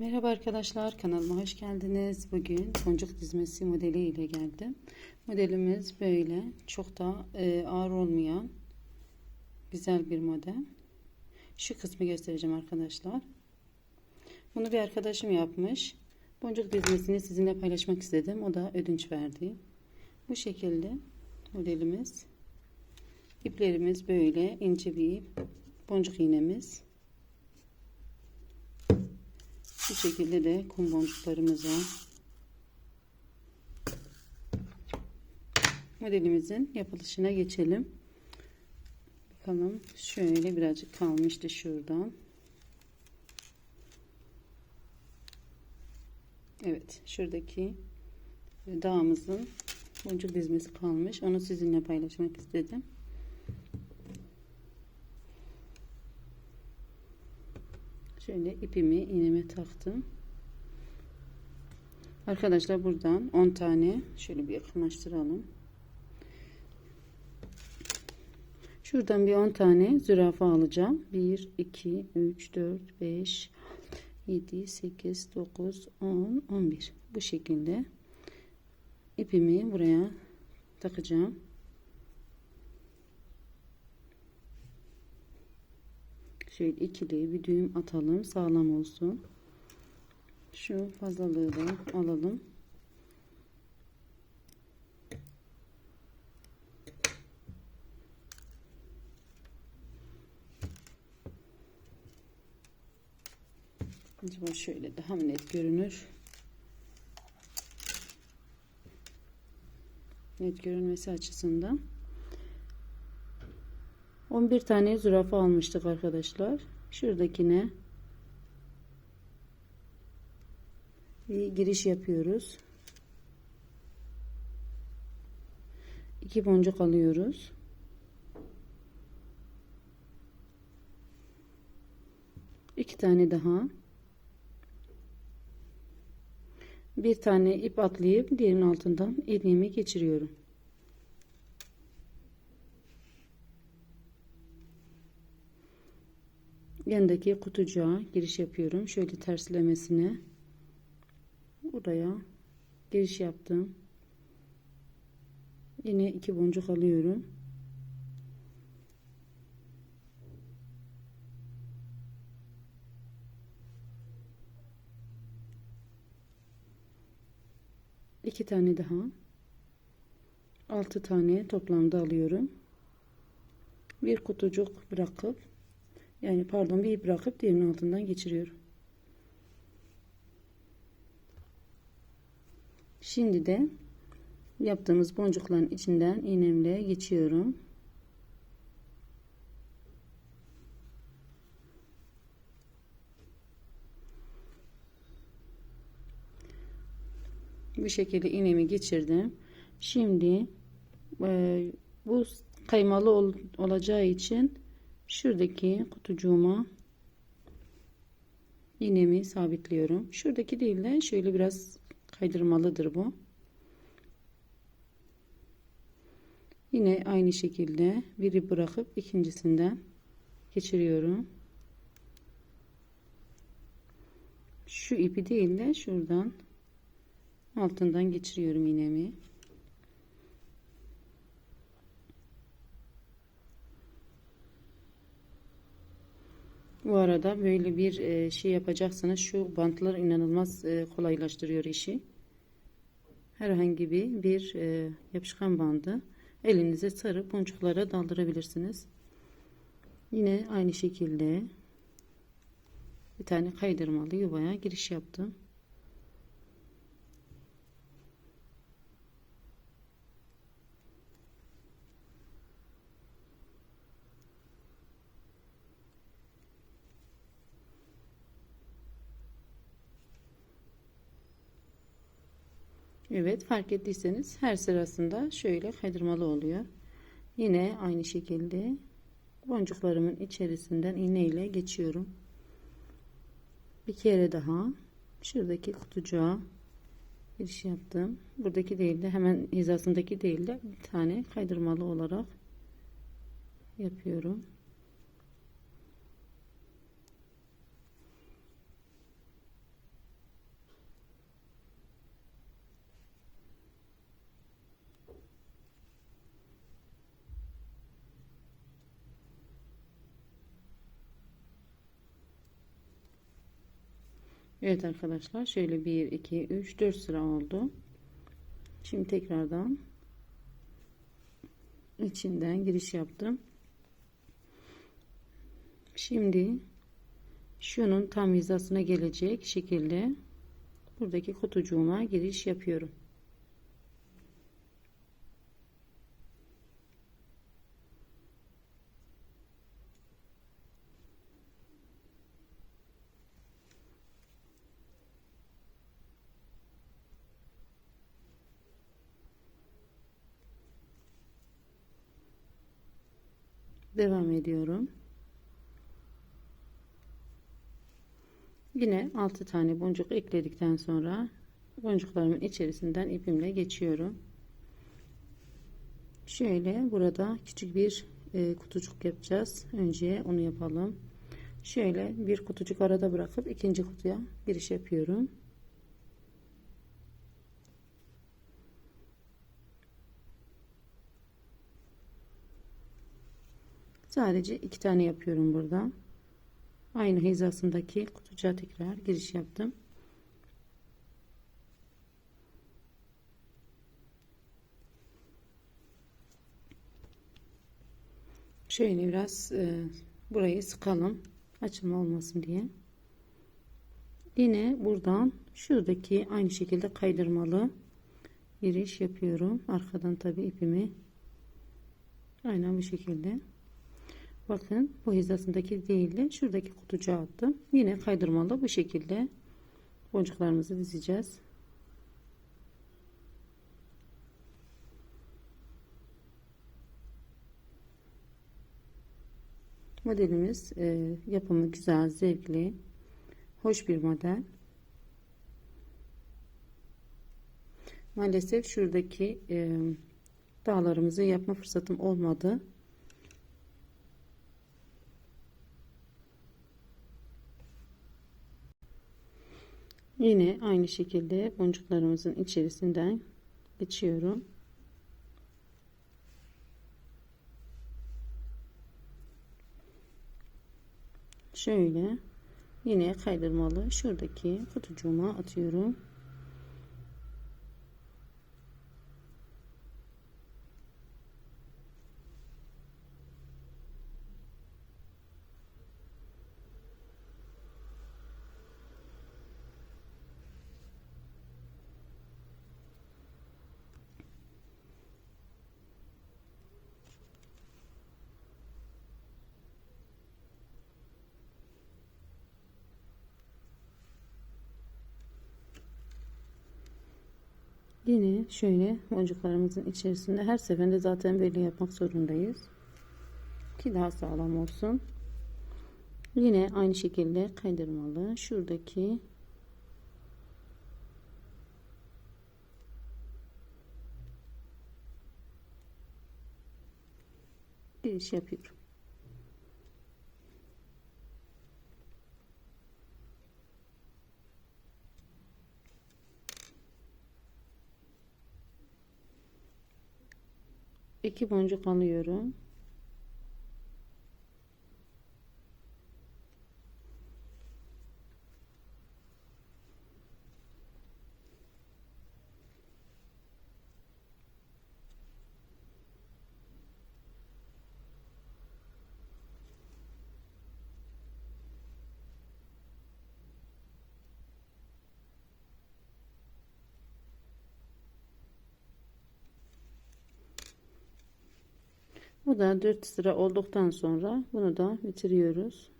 Merhaba arkadaşlar kanalıma hoş geldiniz. Bugün boncuk dizmesi modeli ile geldim. Modelimiz böyle çok da e, ağır olmayan güzel bir model. Şu kısmı göstereceğim arkadaşlar. Bunu bir arkadaşım yapmış. Boncuk dizmesini sizinle paylaşmak istedim. O da ödünç verdi. Bu şekilde modelimiz. İplerimiz böyle ince bir ip. Boncuk iğnemiz. Bu şekilde de kum boncuklarımız var. Modelimizin yapılışına geçelim. Bakalım şöyle birazcık kalmıştı şuradan. Evet şuradaki dağımızın boncuk dizmesi kalmış. Onu sizinle paylaşmak istedim. Şöyle ipimi iğneme taktım. Arkadaşlar buradan 10 tane şöyle bir yakınlaştıralım. Şuradan bir 10 tane zürafa alacağım. 1, 2, 3, 4, 5, 7, 8, 9, 10, 11. Bu şekilde ipimi buraya takacağım. Şöyle ikili bir düğüm atalım. Sağlam olsun. Şu fazlalığı da alalım. Acaba şöyle daha net görünür? Net görünmesi açısından. 11 tane zürafa almıştık arkadaşlar. Şuradakine bir giriş yapıyoruz. İki boncuk alıyoruz. İki tane daha. Bir tane ip atlayıp diğerinin altından ilmeğimi geçiriyorum. Yanındaki kutucuğa giriş yapıyorum. Şöyle terslemesine buraya giriş yaptım. Yine iki boncuk alıyorum. iki tane daha altı tane toplamda alıyorum. Bir kutucuk bırakıp yani pardon bir ip bırakıp diğerinin altından geçiriyorum. Şimdi de yaptığımız boncukların içinden iğnemle geçiyorum. Bu şekilde iğnemi geçirdim. Şimdi e, bu kaymalı ol, olacağı için şuradaki kutucuğuma iğnemi sabitliyorum. Şuradaki değil de şöyle biraz kaydırmalıdır bu. Yine aynı şekilde biri bırakıp ikincisinden geçiriyorum. Şu ipi değil de şuradan altından geçiriyorum iğnemi. Bu arada böyle bir e, şey yapacaksanız şu bantlar inanılmaz e, kolaylaştırıyor işi. Herhangi bir, bir e, yapışkan bandı elinize sarıp boncuklara daldırabilirsiniz. Yine aynı şekilde bir tane kaydırmalı yuvaya giriş yaptım. Evet fark ettiyseniz her sırasında şöyle kaydırmalı oluyor. Yine aynı şekilde boncuklarımın içerisinden iğne ile geçiyorum. Bir kere daha şuradaki kutucuğa giriş yaptım. Buradaki değil de hemen hizasındaki değil de bir tane kaydırmalı olarak yapıyorum. Evet arkadaşlar şöyle 1 2 3 4 sıra oldu. Şimdi tekrardan içinden giriş yaptım. Şimdi şunun tam hizasına gelecek şekilde buradaki kutucuğuma giriş yapıyorum. Devam ediyorum. Yine 6 tane boncuk ekledikten sonra boncuklarımın içerisinden ipimle geçiyorum. Şöyle burada küçük bir e, kutucuk yapacağız. Önce onu yapalım. Şöyle bir kutucuk arada bırakıp ikinci kutuya giriş yapıyorum. Sadece iki tane yapıyorum burada. Aynı hizasındaki kutucuğa tekrar giriş yaptım. Şöyle biraz e, burayı sıkalım. Açılma olmasın diye. Yine buradan şuradaki aynı şekilde kaydırmalı giriş yapıyorum. Arkadan tabi ipimi aynen bu şekilde Bakın bu hizasındaki değil de şuradaki kutucuğa attım. Yine kaydırmalı bu şekilde boncuklarımızı dizeceğiz. Modelimiz e, yapımı güzel, zevkli, hoş bir model. Maalesef şuradaki e, dağlarımızı yapma fırsatım olmadı. Yine aynı şekilde boncuklarımızın içerisinden geçiyorum. Şöyle yine kaydırmalı şuradaki kutucuğuma atıyorum. Yine şöyle boncuklarımızın içerisinde her seferinde zaten böyle yapmak zorundayız. Ki daha sağlam olsun. Yine aynı şekilde kaydırmalı. Şuradaki giriş yapıyorum. İki boncuk alıyorum. Bu da 4 sıra olduktan sonra bunu da bitiriyoruz.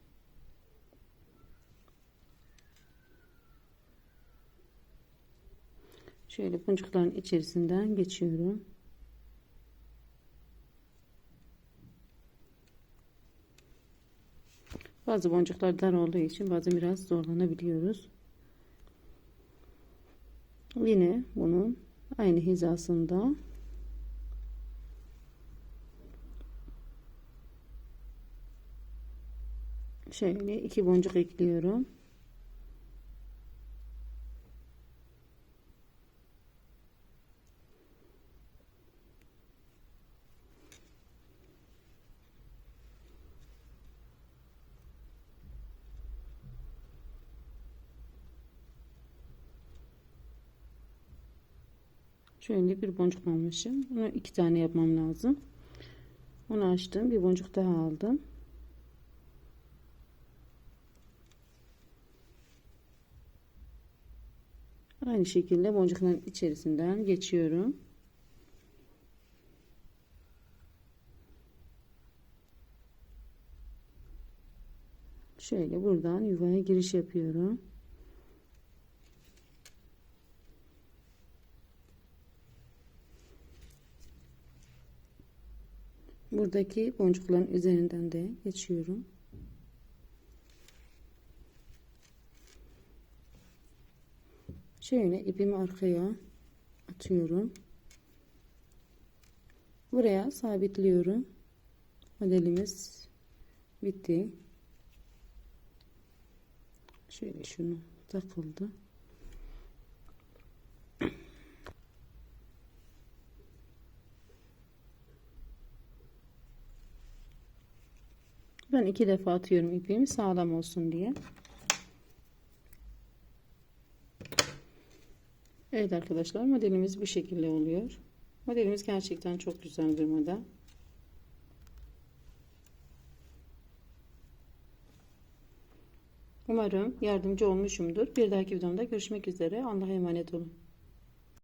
Şöyle boncukların içerisinden geçiyorum. Bazı boncuklar dar olduğu için bazı biraz zorlanabiliyoruz. Yine bunun aynı hizasında şöyle iki boncuk ekliyorum. Şöyle bir boncuk almışım. Bunu iki tane yapmam lazım. Onu açtım. Bir boncuk daha aldım. Aynı şekilde boncukların içerisinden geçiyorum. Şöyle buradan yuvaya giriş yapıyorum. Buradaki boncukların üzerinden de geçiyorum. Şöyle ipimi arkaya atıyorum. Buraya sabitliyorum. Modelimiz bitti. Şöyle şunu takıldı. Ben iki defa atıyorum ipimi sağlam olsun diye. Evet arkadaşlar modelimiz bu şekilde oluyor. Modelimiz gerçekten çok güzel bir model. Umarım yardımcı olmuşumdur. Bir dahaki videomda görüşmek üzere. Allah'a emanet olun.